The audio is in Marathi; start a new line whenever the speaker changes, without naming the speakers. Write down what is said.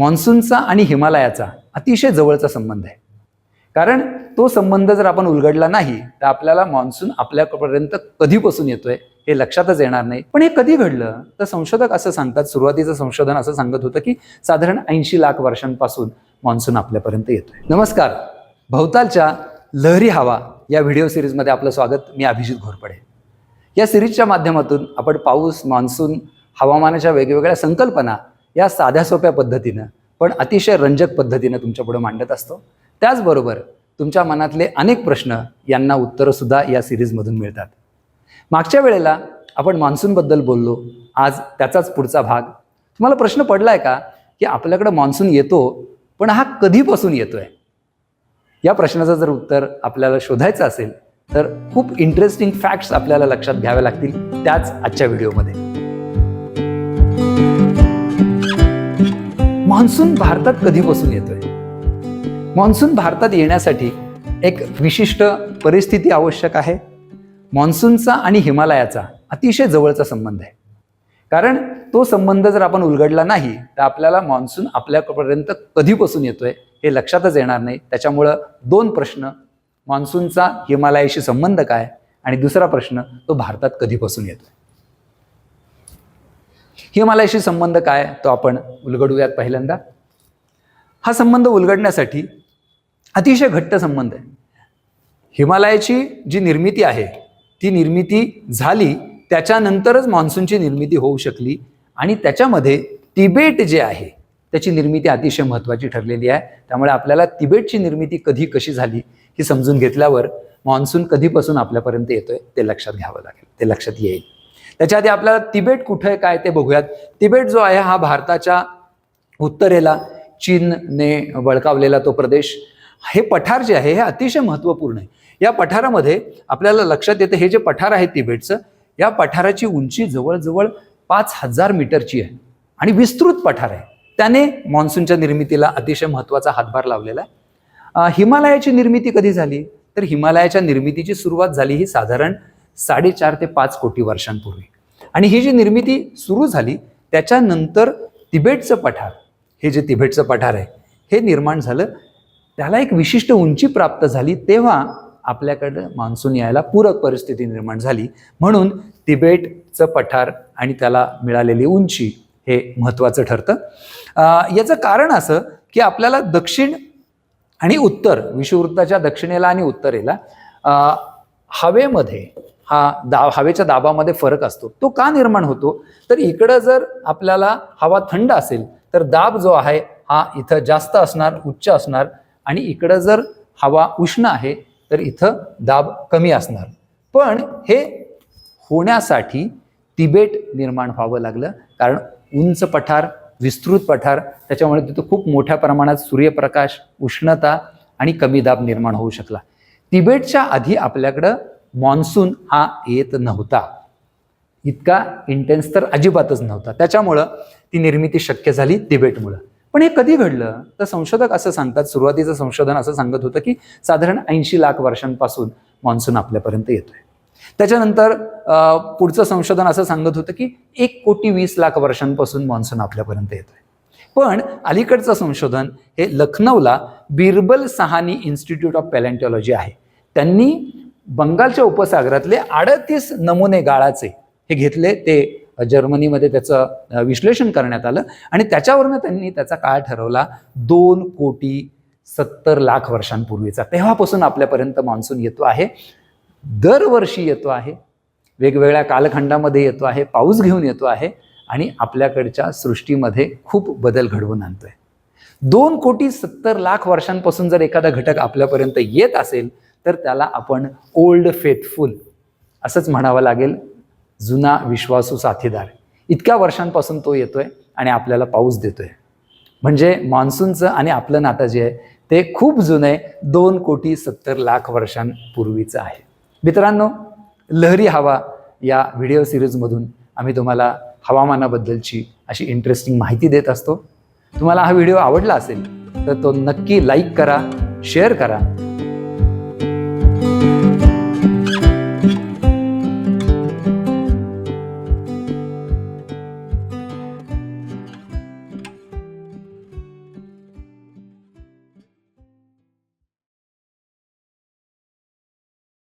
मान्सूनचा आणि हिमालयाचा अतिशय जवळचा संबंध आहे. कारण तो संबंध जर आपण उलगडला नाही तर आपल्याला मान्सून आपल्यापर्यंत कधीपासून येतोय हे लक्षातच येणार नाही. पण हे कधी घडलं? तर संशोधक असं सांगतात सुरुवातीचं संशोधन असं सांगत होतं की साधारण ऐंशी लाख वर्षांपासून मान्सून आपल्यापर्यंत येतोय. नमस्कार. भवतालच्या लहरी हवा या व्हिडिओ सिरीजमध्ये आपलं स्वागत. मी अभिजित घोरपडे. या सिरीजच्या माध्यमातून आपण पाऊस मान्सून हवामानाच्या वेगवेगळ्या संकल्पना या साध्या सोप्या पद्धतीनं पण अतिशय रंजक पद्धतीनं तुमच्यापुढे मांडत असतो. त्याचबरोबर तुमच्या मनातले अनेक प्रश्न यांना उत्तरंसुद्धा या सिरीजमधून मिळतात. मागच्या वेळेला आपण मान्सूनबद्दल बोललो आज त्याचाच पुढचा भाग. तुम्हाला प्रश्न पडलाय का की आपल्याकडं मान्सून येतो पण हा कधीपासून येतोय? या प्रश्नाचं जर उत्तर आपल्याला शोधायचं असेल तर खूप इंटरेस्टिंग फॅक्ट्स आपल्याला लक्षात घ्याव्या लागतील त्याच आजच्या व्हिडिओमध्ये मान्सून भारतात कधीपासून येतोय? मान्सून भारतात येण्यासाठी एक विशिष्ट परिस्थिती आवश्यक आहे. मान्सूनचा आणि हिमालयाचा अतिशय जवळचा संबंध आहे. कारण तो संबंध जर आपण उलगडला नाही तर आपल्याला मान्सून आपल्यापर्यंत कधीपासून येतोय हे लक्षातच येणार नाही. त्याच्यामुळं दोन प्रश्न मान्सूनचा हिमालयाशी संबंध काय? आणि दुसरा प्रश्न तो भारतात कधीपासून येतोय? हिमालयाशी संबंध काय? तो आपण उलगडूयात पहिल्यांदा. हा संबंध उलगडण्यासाठी अतिशय घट्ट संबंध आहे. हिमालयाची जी निर्मिती आहे ती निर्मिती झाली त्याच्यानंतरच मान्सूनची निर्मिती होऊ शकली आणि त्याच्यामध्ये तिबेट जे आहे त्याची निर्मिती अतिशय महत्त्वाची ठरलेली आहे. त्यामुळे आपल्याला तिबेटची निर्मिती कधी कशी झाली ही समजून घेतल्यावर मान्सून कधीपासून आपल्यापर्यंत येतोय ते लक्षात घ्यावं लागेल ते लक्षात येईल. त्याच्या आधी आपल्याला तिबेट कुठं आहे काय ते बघूयात. तिबेट जो आहे हा भारताच्या उत्तरेला चीनने बळकावलेला तो प्रदेश. हे पठार जे आहे हे अतिशय महत्त्वपूर्ण आहे. या पठारामध्ये आपल्याला लक्षात येतं हे जे पठार आहे तिबेटचं या पठाराची उंची जवळजवळ पाच हजार मीटरची आहे. आणि विस्तृत पठार आहे. त्याने मान्सूनच्या निर्मितीला अतिशय महत्त्वाचा हातभार लावलेला आहे. हिमालयाची निर्मिती कधी झाली? तर हिमालयाच्या निर्मितीची सुरुवात झाली ही साधारण साडेचार ते पाच कोटी वर्षांपूर्वी. आणि ही जी निर्मिती सुरू झाली त्याच्यानंतर तिबेटचं पठार हे जे तिबेटचं पठार आहे हे निर्माण झालं. त्याला एक विशिष्ट उंची प्राप्त झाली तेव्हा आपल्याकडं मान्सून यायला पूरक परिस्थिती निर्माण झाली. म्हणून तिबेटचं पठार आणि त्याला मिळालेली उंची हे महत्त्वाचं ठरतं. याचं कारण असं की आपल्याला दक्षिण आणि उत्तर विषुववृत्ताच्या दक्षिणेला आणि उत्तरेला हवेमध्ये हा दा हवेच्या दाबामध्ये फरक असतो. तो का निर्माण होतो? तर इकडं जर आपल्याला हवा थंड असेल तर दाब जो आहे हा इथं जास्त असणार उच्च असणार. आणि इकडं जर हवा उष्ण आहे तर इथं दाब कमी असणार. पण हे होण्यासाठी तिबेट निर्माण व्हावं लागलं. कारण उंच पठार विस्तृत पठार त्याच्यामुळे तिथं खूप मोठ्या प्रमाणात सूर्यप्रकाश उष्णता आणि कमी दाब निर्माण होऊ शकला. तिबेटच्या आधी आपल्याकडं मान्सून हा येत नव्हता. इतका इंटेन्स तर अजिबातच नव्हता. त्याच्यामुळं ती निर्मिती शक्य झाली तिबेटमुळं. पण हे कधी घडलं? तर संशोधक असं सांगतात सुरुवातीचं संशोधन असं सांगत होतं की साधारण ऐंशी लाख वर्षांपासून मान्सून आपल्यापर्यंत येतोय. त्याच्यानंतर पुढचं संशोधन असं सांगत होतं की एक कोटी वीस लाख वर्षांपासून मान्सून आपल्यापर्यंत येतोय. पण अलीकडचं संशोधन हे लखनौला Birbal Sahni Institute of Palaeontology आहे. त्यांनी बंगालच्या उपसागरातले अडतीस नमुने गाळाचे हे घेतले. ते जर्मनीमध्ये त्याचं विश्लेषण करण्यात आलं. आणि त्याच्यावरनं त्यांनी त्याचा काळ ठरवला दोन कोटी सत्तर लाख वर्षांपूर्वीचा. तेव्हापासून आपल्यापर्यंत मान्सून येतो आहे. दरवर्षी येतो आहे. वेगवेगळ्या कालखंडामध्ये येतो आहे. पाऊस घेऊन येतो आहे. आणि आपल्याकडच्या सृष्टीमध्ये खूप बदल घडवून आणतोय. दोन कोटी सत्तर लाख वर्षांपासून जर एखादा घटक आपल्यापर्यंत येत असेल तर त्याला आपण ओल्ड फेथफुल असंच म्हणावं लागेल जुना विश्वासू साथीदार. इतक्या वर्षांपासून तो येतोय आणि आपल्याला पाऊस देतोय. म्हणजे मान्सूनचं आणि आपलं नातं जे आहे ते खूप जुने दोन कोटी सत्तर लाख वर्षांपूर्वीचं आहे. मित्रांनो लहरी हवा या व्हिडिओ सिरीजमधून आम्ही तुम्हाला हवामानाबद्दलची अशी इंटरेस्टिंग माहिती देत असतो. तुम्हाला हा व्हिडिओ आवडला असेल तर तो नक्की लाईक करा शेअर करा.